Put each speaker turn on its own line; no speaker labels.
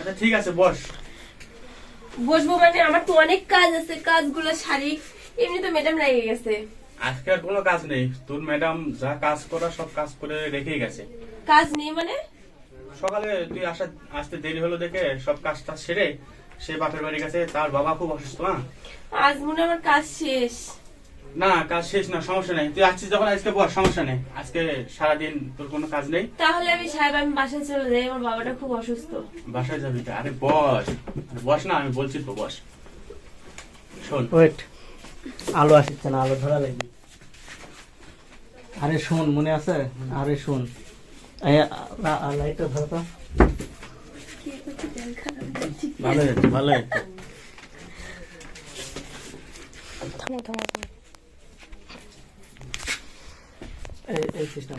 আচ্ছা ঠিক আছে বস।
বসবো মানে আমার তো অনেক কাজ আছে কাজগুলো সারি। এমনি তো ম্যাডাম লেগে গেছে।
আজকে আর কোনো কাজ নেই। তোর ম্যাডাম যা কাজ করা সব কাজ করে রেখেই গেছে।
কাজ নেই মানে?
সকালে তুই আসা আসতে দেরি হলো দেখে সব কাজটা সেরে সে বাপের বাড়ি গেছে তার বাবা খুব অসুস্থ না
আজ মনে হয় আমার কাজ শেষ।
না কাজ শেষ না সমস্যা নেই। তুই আসছিস যখন আজকে বস সমস্যা নেই। আজকে সারাদিন তোর কোনো কাজ নেই?
তাহলে আমি সাহেব আমি বাসায় চলে যাই আমার বাবাটা খুব অসুস্থ।
বাসায় যাবি তো? আরে বস আরে বস না আমি বলছি তো বস। শোন।
ওয়েট আলো আসছে না আলো ধরা লাগবে। আরে শোন মনে আছে? আরে শোন। লাইটটা ধরো তো। ভালো হয়েছে ভালো হয়েছে। এই এই সিস্টেম